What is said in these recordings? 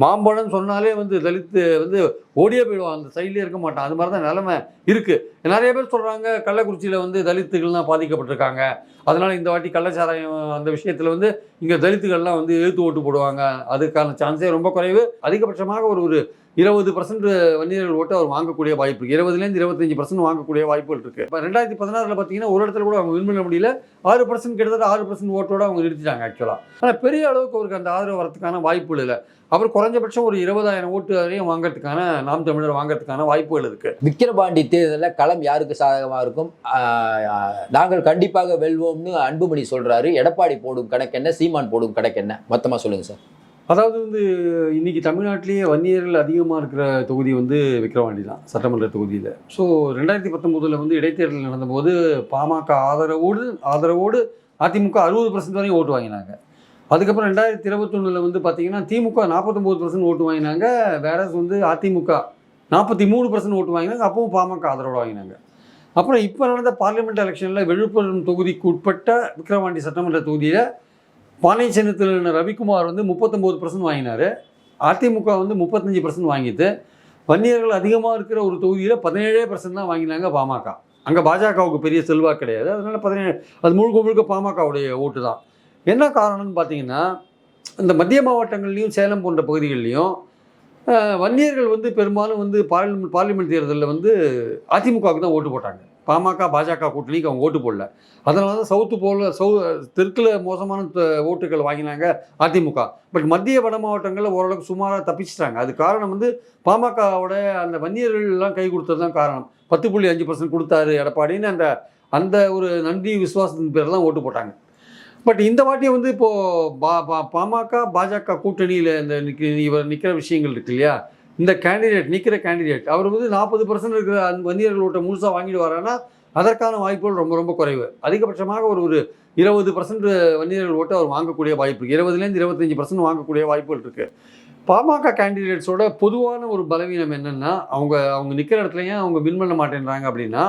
மாம்பழம் சொன்னாலே வந்து தலித்து வந்து ஓடியே போயிடுவான் அந்த சைட்லேயே இருக்க மாட்டான். அது மாதிரி தான் நிலமை இருக்குது நிறைய பேர் சொல்கிறாங்க கள்ளக்குறிச்சியில் வந்து தலித்துகள்லாம் பாதிக்கப்பட்டிருக்காங்க. அதனால் இந்த வாட்டி கள்ளச்சாராயம் அந்த விஷயத்தில் வந்து இங்கே தலித்துகள்லாம் வந்து எழுத்து ஓட்டு போடுவாங்க. அதுக்கான சான்ஸே ரொம்ப குறைவு. அதிகபட்சமாக ஒரு ஒரு இருபது பர்சன்ட் வன்னியர்கள் ஓட்டு அவர் வாங்கக்கூடிய வாய்ப்பு இருக்குது இருபதுலேருந்து இருபத்தஞ்சி பர்சன்ட் வாங்கக்கூடிய வாய்ப்புகள் இருக்குது இப்போ ரெண்டாயிரத்தி பதினாறில் பார்த்தீங்கன்னா ஒரு இடத்துல கூட அவங்க வின் பண்ண முடியல. ஆறு பர்சன்ட் கிட்டத்தட்ட ஆறு பர்சன்ட் ஓட்டோட அவங்க நிறுத்திட்டாங்க ஆக்சுவலாக ஆனால் பெரிய அளவுக்கு அவருக்கு அந்த ஆதரவு வரதுக்கான வாய்ப்புகள் இல்லை. அவர் குறைஞ்சபட்சம் ஒரு இருபதாயிரம் ஓட்டு வரையும் வாங்குறதுக்கான நாம் தமிழர் வாங்குறதுக்கான வாய்ப்புகள் இருக்குது விக்கிரபாண்டி தேர்தலில் களம் யாருக்கு சாதகமாக இருக்கும்? நாங்கள் கண்டிப்பாக வெல்வோம்னு அன்புமணி சொல்றாரு. எடப்பாடி போடும் கணக்கு என்ன? சீமான் போடும் கணக்கு என்ன? மொத்தமாக சொல்லுங்க சார். அதாவது வந்து இன்னைக்கு தமிழ்நாட்டிலேயே வன்னியர்கள் அதிகமாக இருக்கிற தொகுதி வந்து விக்ரவாண்டி தான் சட்டமன்ற தொகுதியில். ஸோ ரெண்டாயிரத்தி பத்தொம்போதில் வந்து இடைத்தேர்தல் நடந்தபோது பாமக ஆதரவோடு ஆதரவோடு அதிமுக அறுபது பர்சன்ட் வரையும் ஓட்டு வாங்கினாங்க. அதுக்கப்புறம் ரெண்டாயிரத்தி இருபத்தொன்னில் வந்து பார்த்தீங்கன்னா திமுக நாற்பத்தொம்போது பர்சன்ட் ஓட்டு வாங்கினாங்க வேறஸ் வந்து அதிமுக நாற்பத்தி மூணு பர்சன்ட் ஓட்டு வாங்கினாங்க அப்பவும் பாமக ஆதரவோடு வாங்கினாங்க. அப்புறம் இப்போ நடந்த பார்லிமெண்ட் எலெக்ஷனில் விழுப்புரம் தொகுதிக்கு உட்பட்ட விக்ரவாண்டி சட்டமன்ற தொகுதியில் பானை சின்னத்தில் ரவிக்குமார் வந்து முப்பத்தொம்போது பர்சன்ட் வாங்கினார். அதிமுக வந்து முப்பத்தஞ்சு பர்சன்ட் வாங்கிட்டு வன்னியர்கள் அதிகமாக இருக்கிற ஒரு தொகுதியில் பதினேழே பர்சன்ட் தான் வாங்கினாங்க பாமக. அங்கே பாஜகவுக்கு பெரிய செல்வாக்கு கிடையாது. அதனால் பதினேழு அது முழுக்க முழுக்க பாமகவுடைய ஓட்டு தான். என்ன காரணம்னு பார்த்தீங்கன்னா இந்த மத்திய மாவட்டங்கள்லேயும் சேலம் போன்ற பகுதிகள்லையும் வன்னியர்கள் வந்து பெரும்பாலும் வந்து பார்லிமெண்ட் பார்லிமெண்ட் தேர்தலில் வந்து அதிமுகவுக்கு தான் ஓட்டு போட்டாங்க. பாமக பாஜக கூட்டணிக்கு அவங்க ஓட்டு போடல. அதனால தான் சவுத்து போல சவு தெற்கில் மோசமான ஓட்டுகள் வாங்கினாங்க அதிமுக. பட் மத்திய வட மாவட்டங்களில் ஓரளவுக்கு சுமாராக தப்பிச்சிட்டாங்க. அது காரணம் வந்து பாமகவோட அந்த வன்னியர்கள்லாம் கை கொடுத்தது தான் காரணம். பத்து புள்ளி அஞ்சு பர்சன்ட் கொடுத்தாரு எடப்பாடின்னு அந்த அந்த ஒரு நன்றி விசுவாசத்தின் பேர் தான் ஓட்டு போட்டாங்க. பட் இந்த வாட்டி வந்து இப்போது பா பா பாமக பாஜக கூட்டணியில் இந்த இவர் நிற்கிற விஷயங்கள் இருக்கு இல்லையா? இந்த கேண்டிடேட் நிற்கிற கேண்டிடேட் அவர் வந்து நாற்பது பர்சன்ட் இருக்கிற அந்த வன்னியர்கள் ஓட்டை முழுசாக வாங்கிடுவாரான்னா அதற்கான வாய்ப்புகள் ரொம்ப ரொம்ப குறைவு. அதிகபட்சமாக ஒரு ஒரு இருபது பர்சன்ட் வன்னியர்கள் ஓட்டு அவர் வாங்கக்கூடிய வாய்ப்பு இருக்குது இருபதுலேருந்து இருபத்தஞ்சி பர்சன்ட் வாங்கக்கூடிய வாய்ப்புகள் இருக்குது பாமக கேண்டிடேட்ஸோட பொதுவான ஒரு பலவீனம் என்னென்னா அவங்க அவங்க நிற்கிற இடத்துலையும் அவங்க வின் பண்ண மாட்டேன்றாங்க அப்படின்னா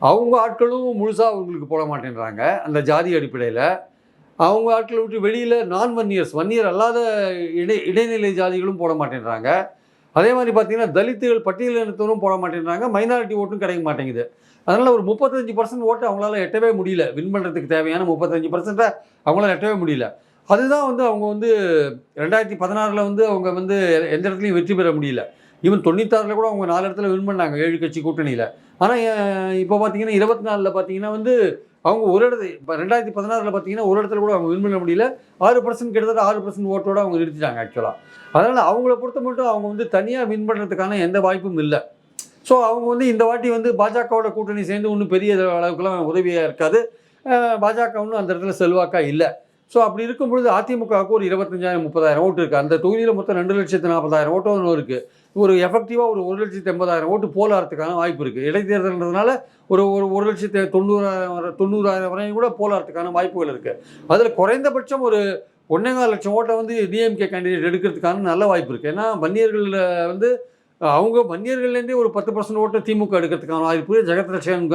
அவங்க ஆட்களும் முழுசாக அவங்களுக்கு போட மாட்டேன்றாங்க அந்த ஜாதி அடிப்படையில். அவங்க ஆட்களை விட்டு வெளியில் நான் வன்னியர்ஸ் வன்னியர் அல்லாத இடை இடைநிலை ஜாதிகளும் போட மாட்டேன்றாங்க. அதே மாதிரி பார்த்தீங்கன்னா தலித்துகள் பட்டியலினத்தவரும் போட மாட்டேன்றாங்க. மைனாரிட்டி ஓட்டும் கிடைக்க மாட்டேங்குது. அதனால் ஒரு முப்பத்தஞ்சு பர்சன்ட் ஓட்டு அவங்களால எட்டவே முடியல. வின் பண்ணுறதுக்கு தேவையான முப்பத்தஞ்சு பர்சன்ட்டை அவங்களால எட்டவே முடியல. அதுதான் வந்து அவங்க வந்து ரெண்டாயிரத்தி பதினாறில் வந்து அவங்க வந்து எந்த இடத்துலையும் வெற்றி பெற முடியல. ஈவன் தொண்ணூத்தாறில் கூட அவங்க நாலு இடத்துல வின் பண்ணாங்க. ஏழு கட்சி கூட்டணியில். ஆனால் இப்போ பார்த்தீங்கன்னா இருபத்தி நாலில் பார்த்தீங்கன்னா வந்து அவங்க ஒரு இடத்து இப்போ ரெண்டாயிரத்தி பதினாறில் பார்த்தீங்கன்னா ஒரு இடத்துல கூட அவங்க வின் பண்ண முடியல. ஆறு பர்சன்ட் கிட்டத்தட்ட ஆறு பர்சன்ட் ஓட்டோட அவங்க நிறுத்திட்டாங்க ஆக்சுவலாக அதனால் அவங்கள பொறுத்த மட்டும் அவங்க வந்து தனியாக வின் பண்ணுறதுக்கான எந்த வாய்ப்பும் இல்லை. ஸோ அவங்க வந்து இந்த வாட்டி வந்து பாஜகவோட கூட்டணி சேர்ந்து ஒன்றும் பெரிய அளவுக்குலாம் உதவியாக இருக்காது. பாஜக ஒன்றும் அந்த இடத்துல செல்வாக்காக இல்லை. ஸோ அப்படி இருக்கும் பொழுது அதிமுகவுக்கு ஒரு இருபத்தஞ்சாயிரம் முப்பதாயிரம் ஓட்டு இருக்குது அந்த தொகுதியில் மொத்தம் ரெண்டு லட்சத்து நாற்பதாயிரம் ஓட்டு ஒன்று இருக்குது ஒரு எஃபெக்டிவாக ஒரு ஒரு லட்சத்து எண்பதாயிரம் ஓட்டு போலாறதுக்கான வாய்ப்பு இருக்குது இடைத்தேர்தல்ன்றதுனால ஒரு ஒரு ஒரு லட்சத்து தொண்ணூறாயிரம் வரை- தொண்ணூறாயிரம் வரையும் கூட போலாறதுக்கான வாய்ப்புகள் இருக்குது அதில் குறைந்தபட்சம் ஒரு ஒன்றேகால் லட்சம் ஓட்டை வந்து டிஎம்கே கேண்டிடேட் எடுக்கிறதுக்கான நல்ல வாய்ப்பு இருக்குது ஏன்னா வன்னியர்களில் வந்து அவங்க வன்னியர்கள்லேருந்தே ஒரு பத்து பர்சன்ட் ஓட்டு திமுக எடுக்கிறதுக்கான வாய்ப்பு ஜெகத் ரட்சகன்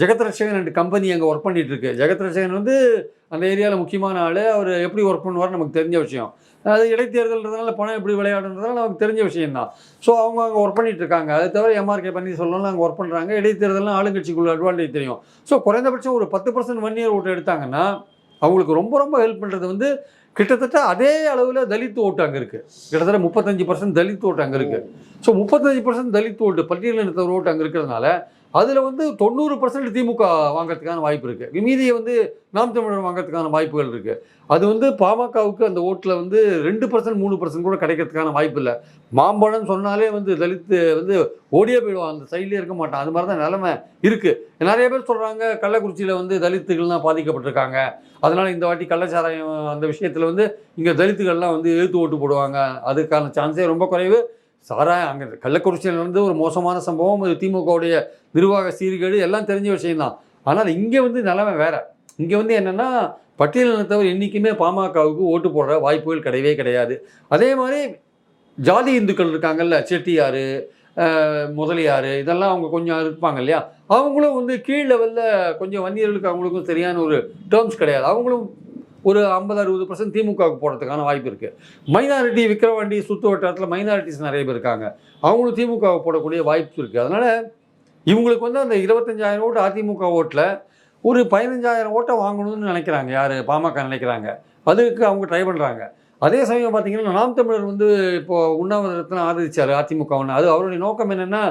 ஜெகத் ரட்சகன் ரெண்டு கம்பெனி அங்கே ஒர்க் பண்ணிட்டு இருக்கு ஜெகத் ரட்சகன் வந்து அந்த ஏரியாவில் முக்கியமான ஆள். அவர் எப்படி ஒர்க் பண்ணுவார் நமக்கு தெரிஞ்ச விஷயம். அது இடைத்தேர்தல்ன்றதுனால பணம் எப்படி விளையாடுன்றதுனால நமக்கு தெரிஞ்ச விஷயம்தான். ஸோ அவங்க அங்கே ஒர்க் பண்ணிட்டு இருக்காங்க அது தவிர எம்ஆர்கே பண்ணி சொல்லலாம் அங்கே ஒர்க் பண்ணுறாங்க இடைத்தேர்தலாம் ஆளுங்கட்சிக்குள்ள அட்வான்டேஜ் தெரியும். ஸோ குறைந்தபட்சம் ஒரு பத்து பர்சன்ட் ஒன் இயர் ஓட்டு எடுத்தாங்கன்னா அவங்களுக்கு ரொம்ப ரொம்ப ஹெல்ப் பண்ணுறது வந்து கிட்டத்தட்ட அதே அளவில் தலித் ஓட்டு அங்கே இருக்குது கிட்டத்தட்ட முப்பத்தஞ்சு பர்சன்ட் தலித் ஓட்டு அங்கே இருக்குது ஸோ முப்பத்தஞ்சு பர்சன்ட் தலித் ஓட்டு பட்டியலினத்தவர் ஓட்டு அங்கே இருக்கிறதுனால அதில் வந்து தொண்ணூறு பர்சன்ட் திமுக வாங்குறதுக்கான வாய்ப்பு இருக்குது மீதியை வந்து நாம் தமிழர் வாங்குறதுக்கான வாய்ப்புகள் இருக்குது அது வந்து பாமகவுக்கு அந்த ஓட்டில் வந்து ரெண்டு பர்சன்ட் மூணு பர்சன்ட் கூட கிடைக்கிறதுக்கான வாய்ப்பு இல்லை. மாம்பழம் சொன்னாலே வந்து தலித்து வந்து ஓடியே போயிடுவான். அந்த சைட்லேயே இருக்க மாட்டான். அது மாதிரி தான் நிலமை இருக்குது நிறைய பேர் சொல்கிறாங்க கள்ளக்குறிச்சியில் வந்து தலித்துகள்லாம் பாதிக்கப்பட்டிருக்காங்க. அதனால் இந்த வாட்டி கள்ளச்சாராயம் அந்த விஷயத்தில் வந்து இங்கே தலித்துகள்லாம் வந்து எழுத்து ஓட்டு போடுவாங்க. அதுக்கான சான்ஸே ரொம்ப குறைவு. சாராயம் அங்கே கள்ளக்குறிச்சியில் நடந்து ஒரு மோசமான சம்பவம் அது திமுகவுடைய நிர்வாக சீர்கேடு எல்லாம் தெரிஞ்ச விஷயம்தான். ஆனால் இங்கே வந்து நிலைமை வேறு. இங்கே வந்து என்னென்னா பட்டியலினத்தவர் என்றைக்குமே பாமகவுக்கு ஓட்டு போடுற வாய்ப்புகள் கிடையவே கிடையாது. அதே மாதிரி ஜாதி இந்துக்கள் இருக்காங்கல்ல செட்டியார் முதலியார் இதெல்லாம் அவங்க கொஞ்சம் இருப்பாங்க இல்லையா? அவங்களும் வந்து கீழ் லெவலில் கொஞ்சம் வன்னியர்களுக்கு அவங்களுக்கும் சரியான ஒரு டேர்ம்ஸ் கிடையாது. அவங்களும் ஒரு ஐம்பது அறுபது பர்சன்ட் திமுகவுக்கு போடுறதுக்கான வாய்ப்பு இருக்குது மைனாரிட்டி விக்ரவாண்டி சுற்று வட்டாரத்தில் மைனாரிட்டிஸ் நிறைய பேர் இருக்காங்க. அவங்களும் திமுகவுக்கு போடக்கூடிய வாய்ப்பு இருக்குது அதனால் இவங்களுக்கு வந்து அந்த இருபத்தஞ்சாயிரம் ஓட்டு அதிமுக ஓட்டில் ஒரு பதினஞ்சாயிரம் ஓட்டை வாங்கணும்னு நினைக்கிறாங்க. யார்? பாமக நினைக்கிறாங்க. அதுக்கு அவங்க ட்ரை பண்ணுறாங்க அதே சமயம் பார்த்தீங்கன்னா நாம் தமிழர் வந்து இப்போது உண்ணாவிரதத்தில் ஆதரிச்சார் அதிமுக ஒன்று அது அவருடைய நோக்கம் என்னென்னா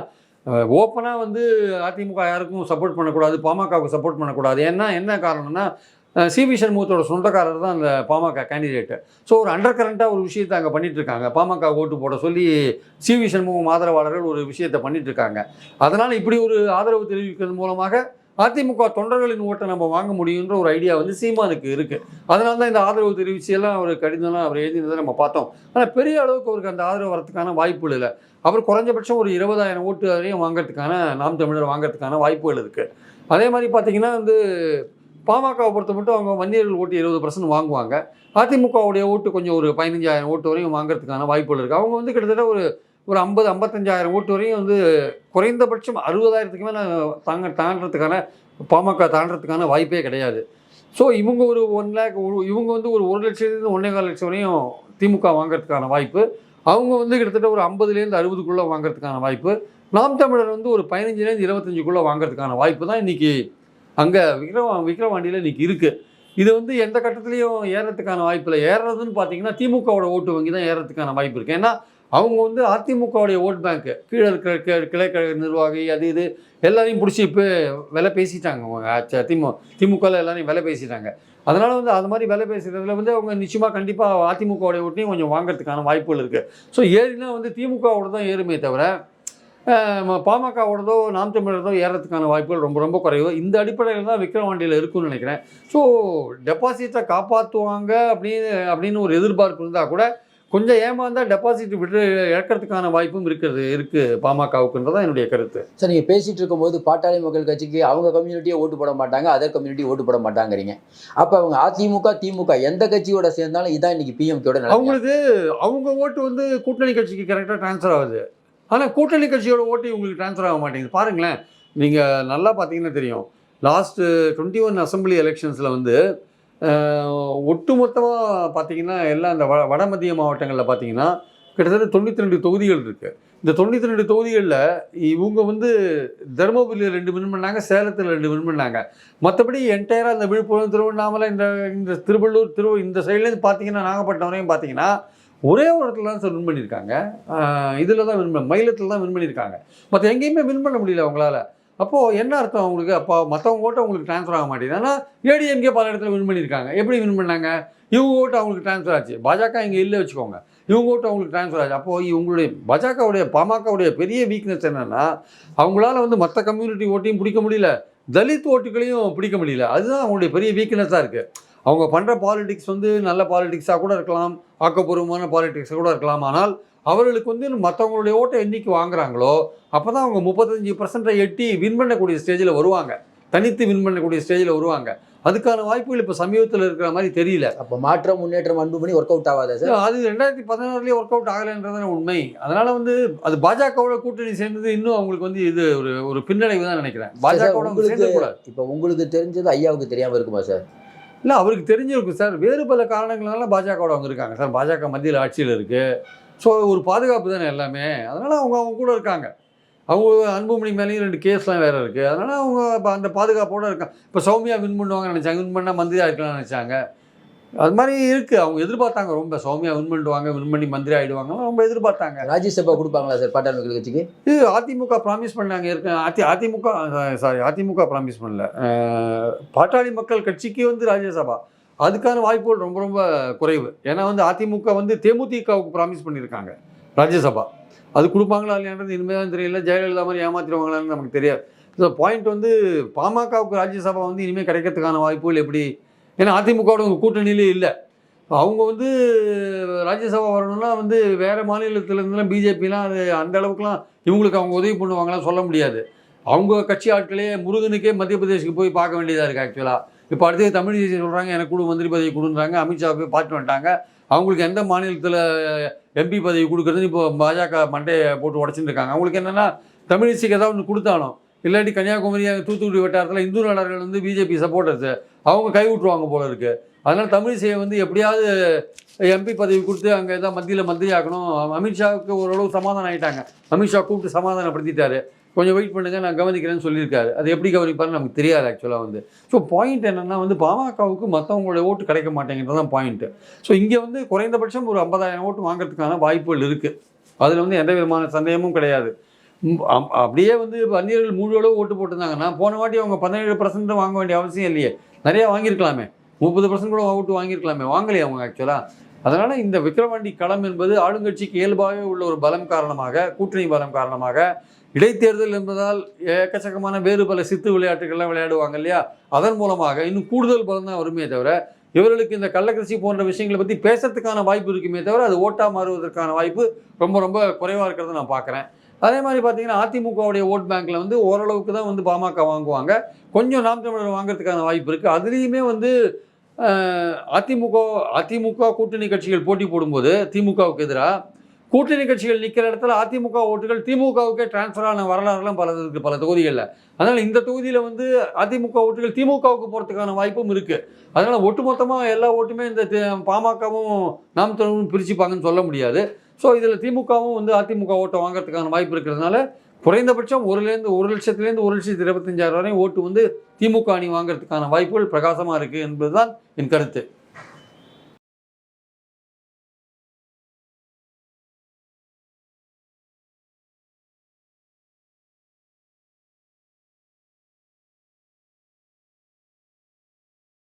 ஓப்பனாக வந்து அதிமுக யாருக்கும் சப்போர்ட் பண்ணக்கூடாது பாமகவுக்கு சப்போர்ட் பண்ணக்கூடாது. ஏன்னா என்ன காரணம்னா சி வி சண்முகத்தோட சொந்தக்காரர் தான் அந்த பாமக கேண்டிடேட்டு ஸோ ஒரு அண்டர் கரண்ட்டாக ஒரு விஷயத்தை அங்கே பண்ணிட்டு இருக்காங்க பாமக ஓட்டு போட சொல்லி சி வி சண்முகம் ஆதரவாளர்கள் ஒரு விஷயத்தை பண்ணிகிட்ருக்காங்க இருக்காங்க அதனால் இப்படி ஒரு ஆதரவு தெரிவிக்கிறது மூலமாக அதிமுக தொண்டர்களின் ஓட்டை நம்ம வாங்க முடியுன்ற ஒரு ஐடியா வந்து சீமானுக்கு இருக்குது அதனால தான் இந்த ஆதரவு தெரிவிச்சு எல்லாம் அவர் கடிதம்லாம் அவர் எழுதினதை நம்ம பார்த்தோம். ஆனால் பெரிய அளவுக்கு அவருக்கு அந்த ஆதரவு வரதுக்கான வாய்ப்புகள் இல்லை. அவர் குறைஞ்சபட்சம் ஒரு இருபதாயிரம் ஓட்டு வரையும் வாங்குறதுக்கான நாம் தமிழர் வாங்குறதுக்கான வாய்ப்புகள் இருக்குது அதே மாதிரி பார்த்தீங்கன்னா வந்து பாமகவை பொறுத்த மட்டும் அவங்க வன்னியர்கள் ஓட்டு இருபது பர்சன்ட் வாங்குவாங்க. அதிமுகவுடைய ஓட்டு கொஞ்சம் ஒரு பதினஞ்சாயிரம் ஓட்டு வரையும் வாங்குறதுக்கான வாய்ப்புகள் இருக்குது அவங்க வந்து கிட்டத்தட்ட ஒரு ஒரு ஐம்பது ஐம்பத்தஞ்சாயிரம் ஓட்டு வரையும் வந்து குறைந்தபட்சம் அறுபதாயிரத்துக்கு மேலே தாங்க தாண்டதுக்கான பாமக தாண்டதுக்கான வாய்ப்பே கிடையாது. ஸோ இவங்க ஒரு ஒன் லேக் இவங்க வந்து ஒரு ஒரு லட்சத்துலேருந்து ஒன்றே கால் லட்சம் வரையும் திமுக வாங்குறதுக்கான வாய்ப்பு. அவங்க வந்து கிட்டத்தட்ட ஒரு ஐம்பதுலேருந்து அறுபதுக்குள்ளே வாங்குறதுக்கான வாய்ப்பு. நாம் தமிழர் வந்து ஒரு பதினஞ்சுலேருந்து இருபத்தஞ்சுக்குள்ளே வாங்குறதுக்கான வாய்ப்பு தான் இன்றைக்கி அங்கே விக்ரவ விக்ரவாண்டியில் இன்றைக்கி இருக்குது இது வந்து எந்த கட்டத்துலேயும் ஏறத்துக்கான வாய்ப்பு இல்லை ஏறுறதுன்னு பார்த்தீங்கன்னா திமுகவோட ஓட்டு வங்கி தான் ஏறத்துக்கான வாய்ப்பு இருக்குது ஏன்னா அவங்க வந்து அதிமுகவுடைய ஓட் பேங்க்கு கீழே இருக்கிற கி- கிளைக்கழக நிர்வாகி அது இது எல்லாரையும் பிடிச்சி இப்போ விலை பேசிட்டாங்க அவங்க. திமு திமுகவில் எல்லாரையும் விலை பேசிட்டாங்க. அதனால் வந்து அது மாதிரி விலை பேசுகிறதுல வந்து அவங்க நிச்சயமாக கண்டிப்பாக அதிமுகவுடைய ஓட்டையும் கொஞ்சம் வாங்குறதுக்கான வாய்ப்புகள் இருக்குது ஸோ ஏறினா வந்து திமுகவோட தான் ஏறுமே தவிர பாமகவோடதோ நாம் தமிழரதோ ஏறதுக்கான வாய்ப்புகள் ரொம்ப ரொம்ப குறைவு. இந்த அடிப்படையில் தான் விக்ரவாண்டியில் இருக்குன்னு நினைக்கிறேன். ஸோ டெபாசிட்டை காப்பாற்றுவாங்க அப்படின்னு அப்படின்னு ஒரு எதிர்பார்ப்பு இருந்தால் கூட கொஞ்சம் ஏமாந்தா டெபாசிட் விட்டு இழக்கிறதுக்கான வாய்ப்பும் இருக்குது இருக்குது பாமகவுக்குன்றதான் என்னுடைய கருத்து. சார் நீங்கள் பேசிட்டு இருக்கும்போது பாட்டாளி மக்கள் கட்சிக்கு அவங்க கம்யூனிட்டியே ஓட்டு போட மாட்டாங்க அதர் கம்யூனிட்டி ஓட்டு போட மாட்டாங்கிறீங்க. அப்போ அவங்க அதிமுக திமுக எந்த கட்சியோட சேர்ந்தாலும் இதான் இன்னைக்கு பிஎம்கேட அவங்களுக்கு அவங்க ஓட்டு வந்து கூட்டணி கட்சிக்கு கரெக்டாக ட்ரான்ஸ்ஃபர் ஆகுது. ஆனால் கூட்டணி கட்சியோட ஓட்டு உங்களுக்கு ட்ரான்ஸ்ஃபர் ஆக மாட்டேங்குது. பாருங்களேன் நீங்கள் நல்லா பார்த்தீங்கன்னா தெரியும். லாஸ்ட்டு டுவெண்ட்டி ஒன் அசம்பிளி எலெக்ஷன்ஸில் வந்து ஒட்டுமொத்தமாக பார்த்தீங்கன்னா எல்லாம் இந்த வட வட மத்திய மாவட்டங்களில் பார்த்தீங்கன்னா கிட்டத்தட்ட தொண்ணூற்றி ரெண்டு தொகுதிகள் இருக்குது இந்த தொண்ணூற்றி ரெண்டு தொகுதிகளில் இவங்க வந்து தருமபுரியில் ரெண்டு வின் பண்ணாங்க சேலத்தில் ரெண்டு வின் பண்ணாங்க. மற்றபடி என்டையராக இந்த விழுப்புரம் திருவண்ணாமலை இந்த இந்த திருவள்ளூர் திரு இந்த சைட்லேருந்து பார்த்தீங்கன்னா நாகப்பட்டினம் வரையும் பார்த்தீங்கன்னா ஒரே ஒரு இடத்துல தான் சார் வின் பண்ணியிருக்காங்க. இதில் தான் வின் பண்ண மயிலத்தில் தான் வின் பண்ணியிருக்காங்க. மற்ற எங்கேயுமே வின் பண்ண முடியல அவங்களால. அப்போது என்ன அர்த்தம் அவங்களுக்கு? அப்போ மற்றவங்க ஓட்டு அவங்களுக்கு ட்ரான்ஸ்ஃபர் ஆக மாட்டேங்குது. ஆனால் ஏடிஎம்கே பல இடத்துல வின் பண்ணியிருக்காங்க. எப்படி வின் பண்ணாங்க? இவங்க ஓட்டு அவங்களுக்கு ட்ரான்ஸ்ஃபர் ஆச்சு. பாஜக இங்கே இல்லை வச்சுக்கோங்க. இவங்க ஓட்டு அவங்களுக்கு ட்ரான்ஸ்ஃபர் ஆச்சு. அப்போது இவங்களுடைய பாஜகவுடைய பாமகவுடைய பெரிய வீக்னஸ் என்னென்னா அவங்களால வந்து மற்ற கம்யூனிட்டி ஓட்டையும் பிடிக்க முடியல. தலித் ஓட்டுகளையும் பிடிக்க முடியல. அதுதான் அவங்களுடைய பெரிய வீக்னஸாக இருக்குது அவங்க பண்ணுற பாலிடிக்ஸ் வந்து நல்ல பாலிடிக்ஸாக கூட இருக்கலாம் ஆக்கப்பூர்வமான பாலிடிக்ஸாக கூட இருக்கலாம். ஆனால் அவர்களுக்கு வந்து மற்றவங்களுடைய ஓட்டை என்னைக்கு வாங்குறாங்களோ அப்போ தான் அவங்க முப்பத்தஞ்சு பர்சன்ட்டை எட்டி வின் பண்ணக்கூடிய ஸ்டேஜில் வருவாங்க. தனித்து வின் பண்ணக்கூடிய ஸ்டேஜில் வருவாங்க. அதுக்கான வாய்ப்புகள் இப்போ சமீபத்தில் இருக்கிற மாதிரி தெரியல. அப்போ மாற்றம் முன்னேற்றம் அன்பு பண்ணி ஒர்க் அவுட் ஆகாதா சார் அது ரெண்டாயிரத்தி பதினாறுலேயே ஒர்க் அவுட் ஆகலைன்றதான உண்மை. அதனால வந்து அது பாஜகவோட கூட்டணி சேர்ந்தது இன்னும் அவங்களுக்கு வந்து இது ஒரு ஒரு பின்னடைவு தான் நினைக்கிறேன். பாஜகவோட சேர்ந்துக்கூடாது இப்போ உங்களுக்கு தெரிஞ்சது ஐயாவுக்கு தெரியாம இருக்குமா சார் இல்லை அவருக்கு தெரிஞ்சிருக்கும் சார். வேறு பல காரணங்களால பாஜகவோட வந்திருக்காங்க இருக்காங்க சார். பாஜக மத்தியில் ஆட்சியில் இருக்குது ஸோ ஒரு பாதுகாப்பு தானே எல்லாமே. அதனால் அவங்க அவங்க கூட இருக்காங்க. அவங்க அன்புமணி மேலேயும் ரெண்டு கேஸ்லாம் வேறு இருக்குது அதனால் அவங்க அந்த பாதுகாப்போடு இருக்காங்க. இப்போ சௌமியா வின் பண்ணுவாங்க நினச்சாங்க. வின் பண்ணால் மந்திரியாக இருக்கலாம்னு நினச்சாங்க. அது மாதிரி இருக்குது அவங்க எதிர்பார்த்தாங்க ரொம்ப. சௌமியா வின் பண்ணிடுவாங்க வின் பண்ணி மந்திரி ஆகிடுவாங்க ரொம்ப எதிர்பார்த்தாங்க. ராஜ்யசபா கொடுப்பாங்களா சார் பாட்டாளி மக்கள் கட்சிக்கு? இது அதிமுக ப்ராமிஸ் பண்ணாங்க. இருக்க. அதி அதிமுக சாரி அதிமுக ப்ராமிஸ் பண்ணல. பாட்டாளி மக்கள் கட்சிக்கு வந்து ராஜ்யசபா அதுக்கான வாய்ப்புகள் ரொம்ப ரொம்ப குறைவு. ஏன்னா வந்து அதிமுக வந்து தேமுதிகவுக்கு ப்ராமிஸ் பண்ணியிருக்காங்க ராஜ்யசபா அது கொடுப்பாங்களா இல்லையான்றது இனிமேல் தான் தெரியல. ஜெயலலிதா மாதிரி ஏமாத்திடுவாங்களான்னு நமக்கு தெரியாது. ஸோ பாயிண்ட் வந்து பாமகவுக்கு ராஜ்யசபா வந்து இனிமேல் கிடைக்கிறதுக்கான வாய்ப்புகள் எப்படி ஏன்னா அதிமுகவோட உங்க கூட்டணியிலே இல்லை. அவங்க வந்து ராஜ்யசபா வரணும்னா வந்து வேறு மாநிலத்திலேருந்துலாம் பிஜேபிலாம் அது அந்த அளவுக்குலாம் இவங்களுக்கு அவங்க உதவி பண்ணுவாங்களாம் சொல்ல முடியாது. அவங்க கட்சி ஆட்களே முருகனுக்கே மத்திய பிரதேசுக்கு போய் பார்க்க வேண்டியதாக இருக்குது ஆக்சுவலாக இப்போ அடுத்து தமிழிசை சொல்கிறாங்க எனக்கு கொடு மந்திரி பதவி கொடுன்றாங்க அமித்ஷா போய் பார்த்து வந்துட்டாங்க. அவங்களுக்கு எந்த மாநிலத்தில் எம்பி பதவி கொடுக்குறதுன்னு இப்போ பாஜக மண்டையை போட்டு உடச்சிட்டு இருக்காங்க. அவங்களுக்கு என்னென்னா தமிழிசைக்கு ஏதாவது ஒன்று கொடுத்தாலும் இல்லாட்டி கன்னியாகுமரி தூத்துக்குடி வட்டாரத்தில் இந்து நாடார்கள் வந்து பிஜேபி சப்போர்ட்டர்ஸு அவங்க கை விட்டுருவாங்க போல இருக்குது அதனால் தமிழிசையை வந்து எப்படியாவது எம்பி பதவி கொடுத்து அங்கே எதாவது மத்தியில் மந்திரி ஆக்கணும் அமித்ஷாவுக்கு ஓரளவு சமாதானம் ஆயிட்டாங்க. அமித்ஷா கூப்பிட்டு சமாதானப்படுத்திட்டாரு. கொஞ்சம் வெயிட் பண்ணுங்கள் நான் கவனிக்கிறேன்னு சொல்லியிருக்காரு. அது எப்படி கவனிப்பாருன்னு நமக்கு தெரியாது ஆக்சுவலாக வந்து. ஸோ பாயிண்ட் என்னென்னா வந்து பாமகவுக்கு மற்றவங்களோட ஓட்டு கிடைக்க மாட்டேங்கிறது தான் பாயிண்ட்டு ஸோ இங்கே வந்து குறைந்தபட்சம் ஒரு ஐம்பதாயிரம் ஓட்டு வாங்குறதுக்கான வாய்ப்புகள் இருக்குது அதில் வந்து எந்த விதமான சந்தேகமும் கிடையாது. அப்படியே வந்து வன்னியர்கள் முழு அளவு ஓட்டு போட்டிருந்தாங்கன்னா போன வாட்டி அவங்க பதினேழு பர்சன்ட் வாங்க வேண்டிய அவசியம் இல்லையே. நிறையா வாங்கியிருக்கலாமே. முப்பது பர்சன்ட் கூட ஓட்டு வாங்கியிருக்கலாமே. வாங்கலையே அவங்க ஆக்சுவலாக அதனால் இந்த விக்ரவாண்டி களம் என்பது ஆளுங்கட்சிக்கு இயல்பாகவே உள்ள ஒரு பலம் காரணமாக கூட்டணி பலம் காரணமாக இடைத்தேர்தல் என்பதால் ஏக்கச்சக்கமான வேறு பல சித்து விளையாட்டுகள்லாம் விளையாடுவாங்க இல்லையா? அதன் மூலமாக இன்னும் கூடுதல் பலம் தான் வருமே தவிர இவர்களுக்கு இந்த கள்ளக்கரிசி போன்ற விஷயங்களை பற்றி பேசுறதுக்கான வாய்ப்பு இருக்குமே தவிர அது ஓட்டாக மாறுவதற்கான வாய்ப்பு ரொம்ப ரொம்ப குறைவாக இருக்கிறத நான் பார்க்குறேன். அதே மாதிரி பார்த்தீங்கன்னா அதிமுகவுடைய ஓட் பேங்க்கில் வந்து ஓரளவுக்கு தான் வந்து பாமக வாங்குவாங்க. கொஞ்சம் நாம் தமிழர் வாங்குறதுக்கான வாய்ப்பு இருக்குது அதுலேயுமே வந்து அதிமுக அதிமுக கூட்டணி கட்சிகள் போட்டி போடும்போது திமுகவுக்கு எதிராக கூட்டணி கட்சிகள் நிற்கிற இடத்துல அதிமுக ஓட்டுகள் திமுகவுக்கே டிரான்ஸ்ஃபர் ஆன வரலாறுலாம் பல இருக்குது பல தொகுதிகளில். அதனால் இந்த தொகுதியில் வந்து அதிமுக ஓட்டுகள் திமுகவுக்கு போகிறதுக்கான வாய்ப்பும் இருக்குது அதனால் ஒட்டுமொத்தமாக எல்லா ஓட்டுமே இந்த பாமகவும் நாம் தமிழும் பிரிச்சுப்பாங்கன்னு சொல்ல முடியாது. ஸோ இதில் திமுகவும் வந்து அதிமுக ஓட்டை வாங்குறதுக்கான வாய்ப்பு இருக்கிறதுனால குறைந்தபட்சம் ஒருலேருந்து ஒரு லட்சத்துலேருந்து ஒரு லட்சத்து இருபத்தஞ்சாயிரம் வரையும் ஓட்டு வந்து திமுக அணி வாங்குறதுக்கான வாய்ப்புகள் பிரகாசமாக இருக்குது என்பதுதான் என் கருத்து.